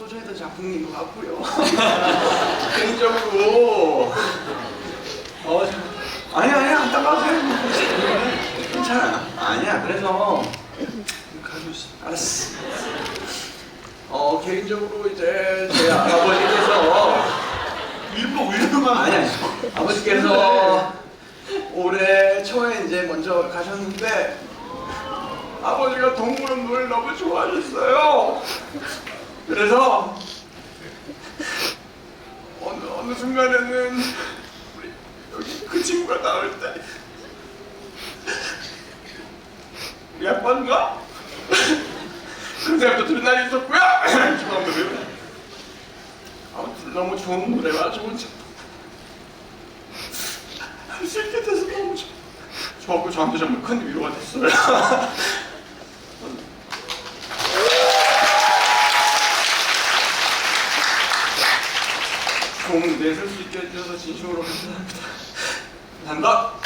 소중했던 작품인 것 같고요. 개인적으로 어 아니야 아니야 안타까워요. 괜찮아. 아니야 그래서 가지고 있어. 알았어. 어 개인적으로 이제 제 아버지께서 일부러 울리는 거 아니 아버지께서 올해 초에 이제 먼저 가셨는데 아버지가 동물원을 너무 좋아하셨어요. 그래서 어느 어느 순간에는 우리 여기 그 친구가 나올 때 우리 아빠인가? 그런 생각도 드는 날이 있었고요. 아무튼 너무 좋은 노래가지고 참 할수 있게 돼서 너무 좋 좋았고 저한테 정말 큰 위로가 됐어요. 좋은 무대에 설수 있게 해주셔서 진심으로 감사합니다. 감사합니다.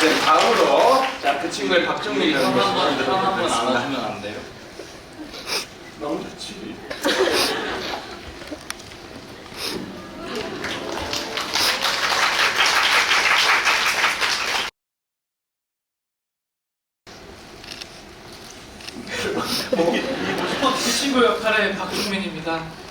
네, 다음으로 자, 그 친구의 박정민 이라는 것을 한번 만들어 한번 보겠습니다. 안아주면 안 돼요? 너무 좋지. 그 친구 역할의 박종민입니다.